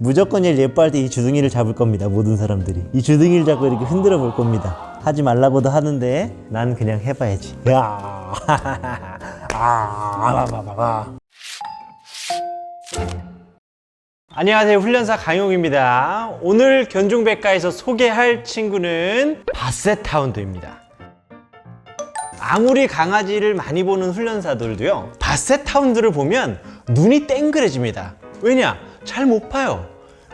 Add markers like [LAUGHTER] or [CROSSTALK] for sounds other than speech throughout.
무조건 얘를 예뻐할 때 이 주둥이를 잡을 겁니다. 모든 사람들이 이 주둥이를 잡고 이렇게 흔들어 볼 겁니다. 하지 말라고도 하는데 난 그냥 해봐야지. 야, [LAUGHS] 아, 안녕하세요 훈련사 강용입니다. 오늘 견종백과에서 소개할 친구는 바세타운드입니다. 아무리 강아지를 많이 보는 훈련사들도요 바세타운드를 보면 눈이 땡그레집니다 왜냐? 잘 못 봐요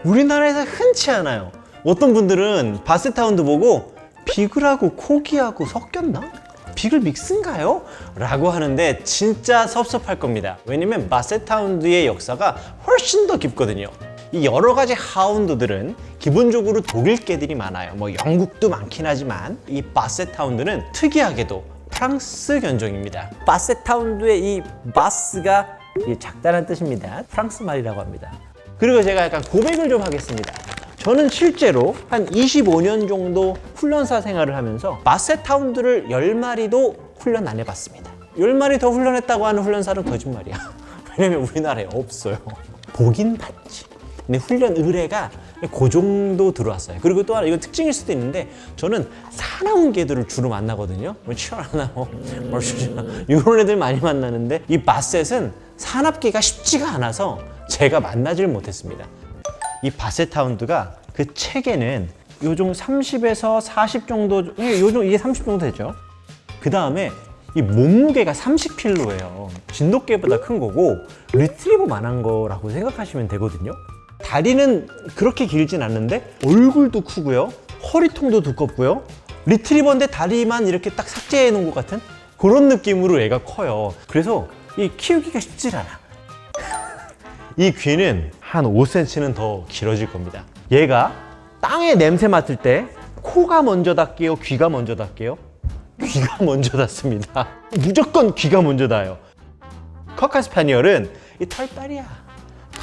우리나라에서 흔치 않아요 어떤 분들은 바세타운드 보고 비글하고 코기하고 섞였나? 비글 믹스인가요? 라고 하는데 진짜 섭섭할 겁니다 왜냐면 바세타운드의 역사가 훨씬 더 깊거든요 이 여러 가지 하운드들은 기본적으로 독일 개들이 많아요. 뭐 영국도 많긴 하지만 이 바세타운드는 특이하게도 프랑스 견종입니다. 바세타운드의 이 바스가 이 작다는 뜻입니다. 프랑스 말이라고 합니다. 그리고 제가 약간 고백을 좀 하겠습니다. 저는 실제로 한 25년 정도 훈련사 생활을 하면서 바세타운드를 10마리도 훈련 안 해봤습니다. 10마리 더 훈련했다고 하는 훈련사는 거짓말이야. [LAUGHS] 왜냐면 우리나라에 없어요. 보긴 봤지. 근데 훈련 의뢰가 그 정도 들어왔어요. 그리고 또 하나 이건 특징일 수도 있는데 저는 사나운 개들을 주로 만나거든요. 뭐 치어라나 뭐 멀슈나 [LAUGHS] 이런 애들 많이 만나는데 이 바셋은 사납기가 쉽지가 않아서 제가 만나질 못했습니다. 이 바세타운드가 그 책에는 요정 30에서 40 정도 예, 요정 이게 30 정도 되죠. 그 다음에 이 몸무게가 30kg예요. 진돗개보다 큰 거고 리트리버만한 거라고 생각하시면 되거든요. 다리는 그렇게 길진 않는데 얼굴도 크고요. 허리통도 두껍고요. 리트리버인데 다리만 이렇게 딱 삭제해 놓은 것 같은 그런 느낌으로 애가 커요. 그래서 이 키우기가 쉽질 않아. 이 귀는 한 5cm는 더 길어질 겁니다. 얘가 땅에 냄새 맡을 때 코가 먼저 닿게요, 귀가 먼저 닿게요? 귀가 [LAUGHS] 먼저 닿습니다. 무조건 귀가 먼저 닿아요. 커카 스파니얼은 이 털빨이야.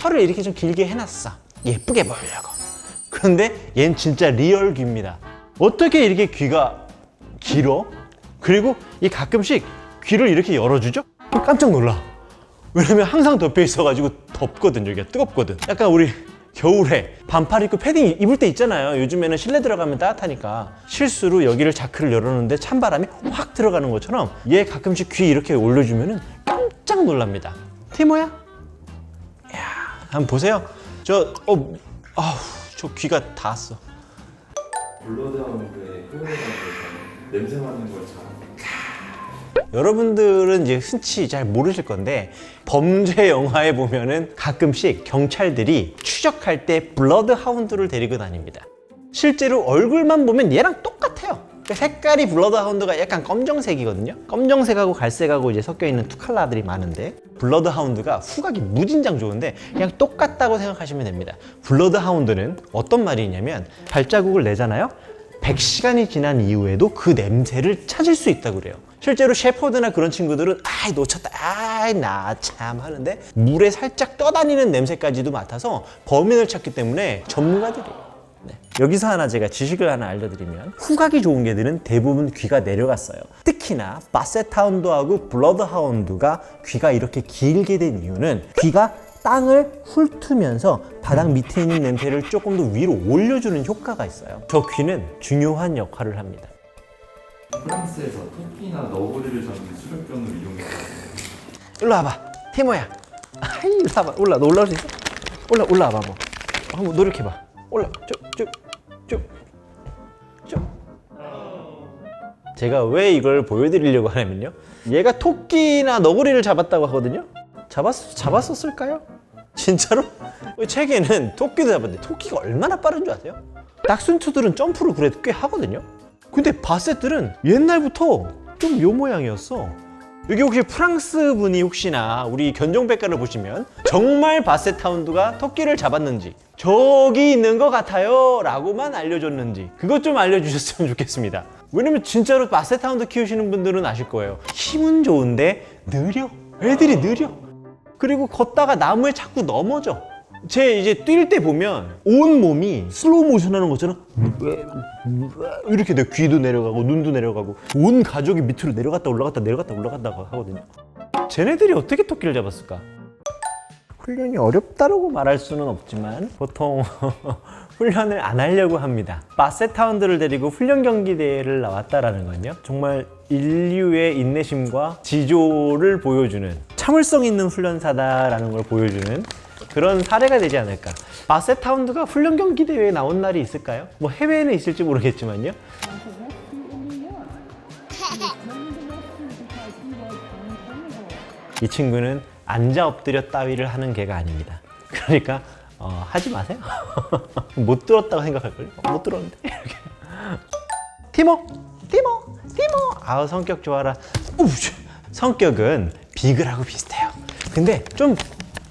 털을 이렇게 좀 길게 해놨어. 예쁘게 보이려고. 그런데 얘는 진짜 리얼 귀입니다. 어떻게 이렇게 귀가 길어? 그리고 이 가끔씩 귀를 이렇게 열어주죠? 깜짝 놀라. 왜냐면 항상 덮여 있어가지고 덥거든, 여기가 뜨겁거든. 약간 우리 겨울에 반팔 입고 패딩 입을 때 있잖아요. 요즘에는 실내 들어가면 따뜻하니까 실수로 여기를 자크를 열어놓는데 찬바람이 확 들어가는 것처럼 얘 가끔씩 귀 이렇게 올려주면은 깜짝 놀랍니다. 티모야? 야, 한번 보세요. 저, 어, 아우, 저 귀가 닿았어. 블러드하운드의 표현이라는 냄새 맡는 걸 잘합니다. 여러분들은 이제 흔치 잘 모르실 건데 범죄 영화에 보면은 가끔씩 경찰들이 추적할 때 블러드 하운드를 데리고 다닙니다. 실제로 얼굴만 보면 얘랑 똑같아요. 그 색깔이 블러드 하운드가 약간 검정색이거든요. 검정색하고 갈색하고 이제 섞여 있는 두 컬러들이 많은데 블러드 하운드가 후각이 무진장 좋은데 그냥 똑같다고 생각하시면 됩니다. 블러드 하운드는 어떤 말이냐면 발자국을 내잖아요. 100시간이 지난 이후에도 그 냄새를 찾을 수 있다고 그래요. 실제로 셰퍼드나 그런 친구들은 아이 놓쳤다 아이 나 참 하는데 물에 살짝 떠다니는 냄새까지도 맡아서 범인을 찾기 때문에 전문가들이에요. 네. 여기서 하나 제가 지식을 하나 알려드리면 후각이 좋은 개들은 대부분 귀가 내려갔어요. 특히나 바세타운드하고 블러드하운드가 귀가 이렇게 길게 된 이유는 귀가 땅을 훑으면서 바닥 밑에 있는 냄새를 조금 더 위로 올려주는 효과가 있어요. 저 귀는 중요한 역할을 합니다. 프랑스에서 토끼나 너구리를 잡는 수렵견으로 이용했다고 일로 와봐. 티모야. [LAUGHS] 아이, 일로 와봐. 올라. 너 올라올 수 있어? 올라, 올라와봐. 뭐. 한번 노력해봐. 올라. 쭉, 쭉, 쭉, 쭉. 제가 왜 이걸 보여드리려고 하냐면요. 얘가 토끼나 너구리를 잡았다고 하거든요. 잡았, 잡았었을까요? 진짜로? 이 책에는 토끼도 잡았는데 토끼가 얼마나 빠른 줄 아세요? 닥순투들은 점프를 그래도 꽤 하거든요. 근데 바셋들은 옛날부터 좀 요 모양이었어. 여기 혹시 프랑스 분이 혹시나 우리 견종백과를 보시면 정말 바세타운드가 토끼를 잡았는지 저기 있는 것 같아요 라고만 알려줬는지 그것 좀 알려주셨으면 좋겠습니다 왜냐면 진짜로 바세타운드 키우시는 분들은 아실 거예요 힘은 좋은데 느려 애들이 느려 그리고 걷다가 나무에 자꾸 넘어져 제 이제 뛸 때 보면 온 몸이 슬로우 모션 하는 것처럼 이렇게 내 귀도 내려가고 눈도 내려가고 온 가족이 밑으로 내려갔다 올라갔다 내려갔다 올라갔다 하거든요. 쟤네들이 어떻게 토끼를 잡았을까? 훈련이 어렵다고 말할 수는 없지만 보통 [LAUGHS] 훈련을 안 하려고 합니다. 바세타운드를 데리고 훈련 경기 대회를 나왔다라는 건요. 정말 인류의 인내심과 지조를 보여주는 참을성 있는 훈련사다라는 걸 보여주는 그런 사례가 되지 않을까. 바세타운드가 훈련 경기 대회에 나온 날이 있을까요? 뭐 해외에는 있을지 모르겠지만요. 이 친구는 앉아 엎드려 따위를 하는 개가 아닙니다. 그러니까 어, 하지 마세요. [LAUGHS] 못 들었다고 생각할걸요? 어, 못 들었는데. [LAUGHS] 이렇게. 티모, 티모, 티모. 아우 성격 좋아라. 우, 성격은 비글하고 비슷해요. 근데 좀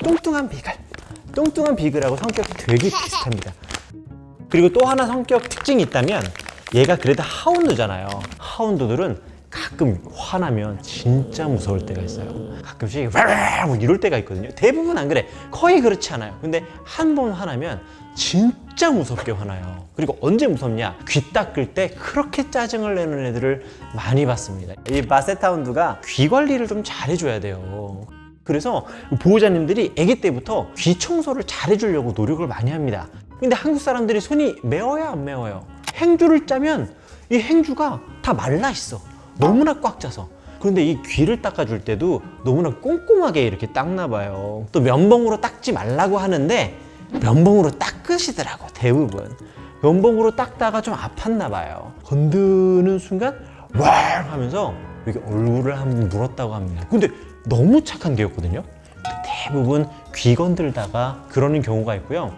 뚱뚱한 비글, 뚱뚱한 비글하고 성격이 되게 비슷합니다. 그리고 또 하나 성격 특징이 있다면 얘가 그래도 하운드잖아요. 하운드들은 가끔 화나면 진짜 무서울 때가 있어요. 가끔씩 와뭐 이럴 때가 있거든요. 대부분 안 그래. 거의 그렇지 않아요. 근데 한 번 화나면 진짜 무섭게 화나요. 그리고 언제 무섭냐? 귀 닦을 때 그렇게 짜증을 내는 애들을 많이 봤습니다. 이 바세타운드가 귀 관리를 좀 잘해줘야 돼요. 그래서 보호자님들이 아기 때부터 귀 청소를 잘해주려고 노력을 많이 합니다. 근데 한국 사람들이 손이 매워요, 안 매워요? 행주를 짜면 이 행주가 다 말라 있어. 너무나 꽉 짜서. 그런데 이 귀를 닦아줄 때도 너무나 꼼꼼하게 이렇게 닦나 봐요. 또 면봉으로 닦지 말라고 하는데 면봉으로 닦으시더라고, 대부분. 면봉으로 닦다가 좀 아팠나 봐요. 건드는 순간 왈 하면서 이렇게 얼굴을 한 번 물었다고 합니다. 근데 너무 착한 개였거든요. 대부분 귀 건들다가 그러는 경우가 있고요.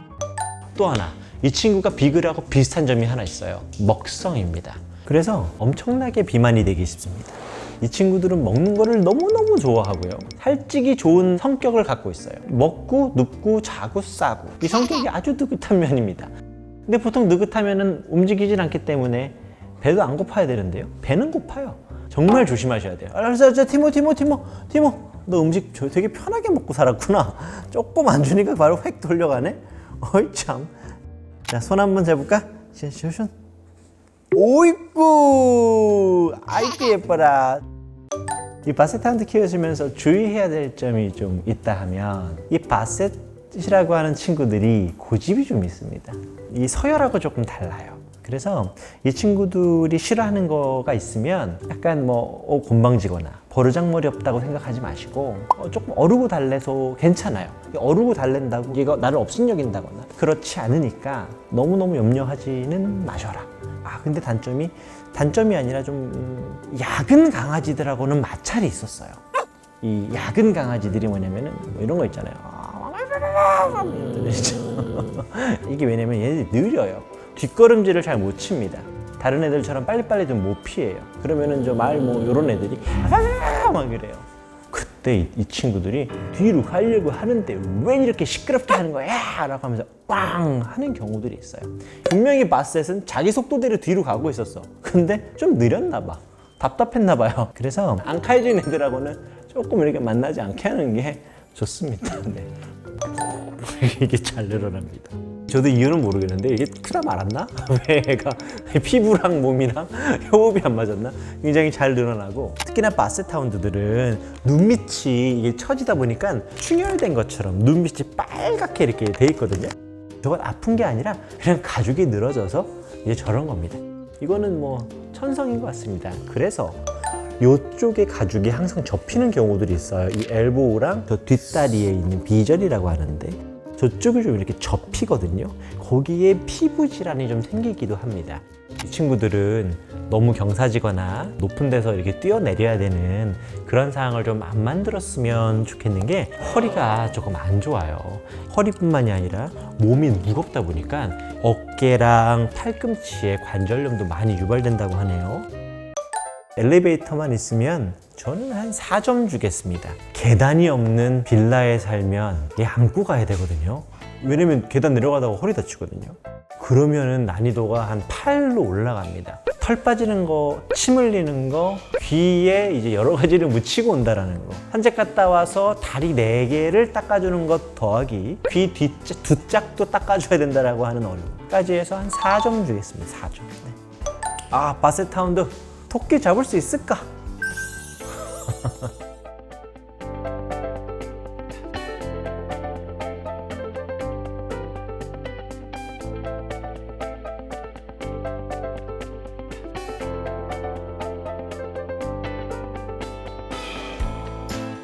또 하나 이 친구가 비글하고 비슷한 점이 하나 있어요 먹성입니다 그래서 엄청나게 비만이 되기 쉽습니다 이 친구들은 먹는 거를 너무너무 좋아하고요 살찌기 좋은 성격을 갖고 있어요 먹고 눕고 자고 싸고 이 성격이 아주 느긋한 면입니다 근데 보통 느긋하면은 움직이질 않기 때문에 배도 안 고파야 되는데요 배는 고파요 정말 조심하셔야 돼요 알았어 저 티모 티모 티모 티모 너 음식 저- 되게 편하게 먹고 살았구나 [LAUGHS] 조금 안 주니까 바로 획 돌려가네 어이 참. 자, 손 한번 재볼까? 션션션. 오이쿠! 아이고 예뻐라. 이 바셋하운드 키우시면서 주의해야 될 점이 좀 있다 하면 이 바셋이라고 하는 친구들이 고집이 좀 있습니다. 이 서열하고 조금 달라요. 그래서 이 친구들이 싫어하는 거가 있으면 약간 뭐 어, 곤방지거나 버르장머리 없다고 생각하지 마시고 어, 조금 어르고 달래서 괜찮아요. 어르고 달랜다고 얘가 나를 업신여긴다거나 그렇지 않으니까 너무너무 염려하지는 마셔라. 아 근데 단점이 단점이 아니라 좀 음, 야근 강아지들하고는 마찰이 있었어요. 이 야근 강아지들이 뭐냐면은 뭐 이런 거 있잖아요. [LAUGHS] 이게 왜냐면 얘네들이 느려요. 뒷걸음질을 잘 못 칩니다. 다른 애들처럼 빨리빨리 좀 못 피해요. 그러면은 저 말 뭐 이런 애들이 아막 이래요. 그때 이, 이 친구들이 뒤로 가려고 하는데 왜 이렇게 시끄럽게 하는 거야? 라고 하면서 빵 하는 경우들이 있어요. 분명히 바셋은 자기 속도대로 뒤로 가고 있었어. 근데 좀 느렸나 봐. 답답했나 봐요. [LAUGHS] 그래서 앙칼진 애들하고는 조금 이렇게 만나지 않게 하는 게 좋습니다. [LAUGHS] 네. [LAUGHS] 이게 잘 늘어납니다. 저도 이유는 모르겠는데 이게 크다 말았나? [LAUGHS] 왜 얘가 피부랑 몸이랑 [LAUGHS] 호흡이 안 맞았나? 굉장히 잘 늘어나고 특히나 바세타운드들은 눈밑이 이게 처지다 보니까 충혈된 것처럼 눈밑이 빨갛게 이렇게 돼 있거든요. 저건 아픈 게 아니라 그냥 가죽이 늘어져서 이제 저런 겁니다. 이거는 뭐 천성인 것 같습니다. 그래서 이쪽에 가죽이 항상 접히는 경우들이 있어요. 이 엘보우랑 저 뒷다리에 있는 비절이라고 하는데 저쪽이 좀 이렇게 접히거든요. 거기에 피부 질환이 좀 생기기도 합니다. 이 친구들은 너무 경사지거나 높은 데서 이렇게 뛰어내려야 되는 그런 상황을 좀 안 만들었으면 좋겠는 게 허리가 조금 안 좋아요. 허리뿐만이 아니라 몸이 무겁다 보니까 어깨랑 팔꿈치에 관절염도 많이 유발된다고 하네요. 엘리베이터만 있으면 저는 한 4점 주겠습니다. 계단이 없는 빌라에 살면 얘 안고 가야 되거든요. 왜냐면 계단 내려가다가 허리 다치거든요. 그러면은 난이도가 한 8로 올라갑니다. 털 빠지는 거, 침 흘리는 거, 귀에 이제 여러 가지를 묻히고 온다라는 거. 산책 갔다 와서 다리 4개를 닦아주는 것 더하기 귀 뒷짝, 두 짝도 닦아줘야 된다라고 하는 어려움까지 해서 한 4점 주겠습니다. 4점. 네. 아, 바세타운드 토끼 잡을 수 있을까? [LAUGHS]